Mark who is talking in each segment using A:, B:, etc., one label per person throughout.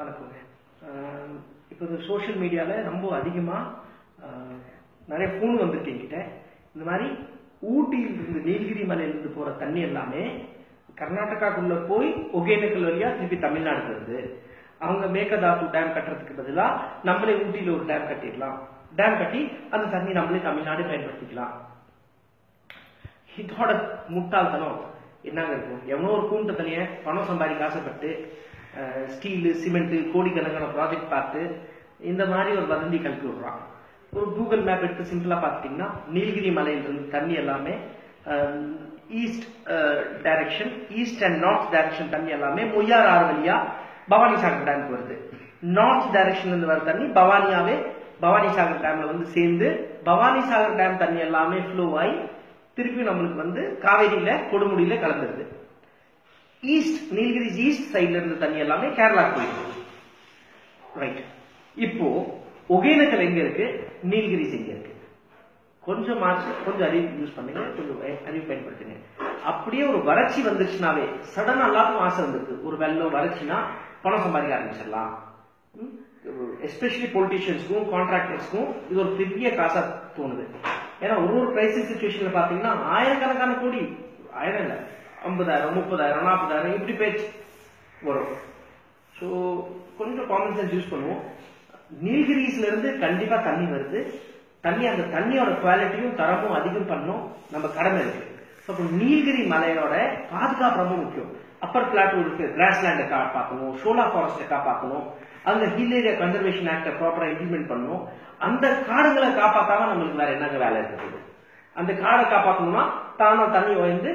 A: வணக்கங்க இப்போ இந்த சோஷியல் மீடியாவில் ரொம்ப அதிகமாக நிறைய ஃபோன் வந்திருக்கு என்கிட்ட. இந்த மாதிரி ஊட்டியிலிருந்து நீலகிரி மலையிலிருந்து போகிற தண்ணி எல்லாமே கர்நாடகாக்குள்ளே போய் ஒகேனக்கல் வழியாக திருப்பி தமிழ்நாடு வருது. அவங்க மேகதாத்து டேம் கட்டுறதுக்கு பதிலாக நம்மளே ஊட்டியில் ஒரு டேம் கட்டிடலாம். டேம் கட்டி அந்த தண்ணி நம்மளே தமிழ்நாடு பயன்படுத்திக்கலாம். இதோட முட்டாள்தனம் என்னங்க இருக்கும்? எவனோ ஒரு கூண்டு தனியை பணம் சம்பாதிக்க ஆசைப்பட்டு ஸ்டீலு சிமெண்ட் கோடிக்கணக்கான ப்ராஜெக்ட் பார்த்து இந்த மாதிரி ஒரு வதந்தி கல்வி விடுறான். ஒரு கூகுள் மேப் எடுத்து சிம்பிளா பார்த்துட்டீங்கன்னா நீலகிரி மலையிலிருந்து தண்ணி எல்லாமே east direction east and north direction தண்ணி எல்லாமே மொய்யார் ஆறு வழியா பவானி சாகர் டேமுக்கு வருது. நார்த் டைரக்ஷன்ல இருந்து வர தண்ணி பவானியாவே பவானி சாகர் டேம்ல வந்து சேர்ந்து பவானி சாகர் டேம் தண்ணி எல்லாமே ஃப்ளோ ஆகி திருப்பி நம்மளுக்கு வந்து காவேரியில கொடுமுடியில கலந்துருது. ஈஸ்ட் நீலகிரிஸ் ஈஸ்ட் சைட்ல இருந்த தண்ணி எல்லாமே கேரளா போயிடுது ரைட் இப்போ ஒகேனக்கல் எங்க இருக்கு? நீலகிரிஸ் எங்க இருக்கு? கொஞ்சம் மாற்று கொஞ்சம் அறிவு யூஸ் பண்ணுங்க கொஞ்சம் அறிவு பயன்படுத்துங்க. அப்படியே ஒரு வறட்சி வந்துருச்சுனாவே சடனா எல்லாருக்கும் ஆசை வந்திருக்கு. ஒரு வெள்ளம் வறட்சினா பணம் சம்பாதிக்க ஆரம்பிச்சிடலாம். எஸ்பெஷலி பொலிட்டீஷியன்ஸ்க்கும் கான்ட்ராக்டர்ஸ்க்கும் இது ஒரு பெரிய காசா தோணுது. ஏன்னா ஒரு ஒரு கிரைசிஸ் சுச்சுவேஷன்ல பாத்தீங்கன்னா ஆயிரக்கணக்கான கோடி ஆயிரம் இல்லை ஐம்பதாயிரம் முப்பதாயிரம் நாற்பதாயிரம் இப்படி பேச்சு வரும். ஸோ கொஞ்சம் காமன் சென்ஸ் யூஸ் பண்ணுவோம். நீல்கிரிஸ்ல இருந்து கண்டிப்பா தண்ணி வருது. தண்ணி அந்த தண்ணியோட குவாலிட்டியும் தரமும் அதிகம் பண்ணும் நம்ம கடமை இருக்கு அப்போ நீலகிரி மலையோட பாதுகாப்பு ரொம்ப முக்கியம். அப்பர் பிளாட்டூ இருக்கு. கிராஸ்லேண்டை கா பார்க்கணும். சோலா ஃபாரஸ்ட்டை காப்பாற்றணும் அந்த ஹில் ஏரியா கன்சர்வேஷன் ஆக்டை ப்ராப்பராக இம்ப்ளிமெண்ட் பண்ணணும். அந்த காடுகளை காப்பாற்றாம நம்மளுக்கு வேற என்னங்க வேலை இருக்குது? அந்த காடை காப்பாற்றணும்னா தானா தண்ணி உயர்ந்து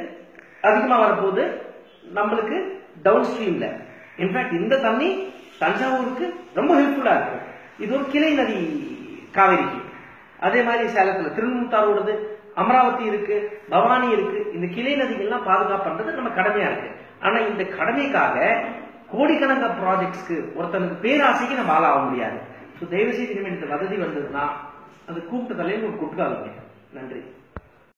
A: அதிகமாக வரப்போது நம்மளுக்கு டவுன் ஸ்ட்ரீம்ல இன்ஃபேக்ட் இந்த தண்ணி தஞ்சாவூருக்கு ரொம்ப ஹெல்ப்ஃபுல்லா இருக்கும். இது ஒரு கிளை நதி காவேரிக்கு. அதே மாதிரி சேலத்துல திருநூத்தாரோடது அமராவதி இருக்கு பவானி இருக்கு. இந்த கிளை நதிகள்லாம் பாதுகாப்பு பண்றது நம்ம கடமையா இருக்கு. ஆனா இந்த கடமைக்காக கோடிக்கணக்க ப்ராஜெக்ட்ஸ்க்கு ஒருத்தனுக்கு பேராசைக்கு நம்ம ஆளாக முடியாது. ஸோ தயவு செய்து இனிமேல் இந்த வததி வந்ததுன்னா அது கூப்பிட்ட உங்களுக்கு ஒரு குட்காலுங்க நன்றி.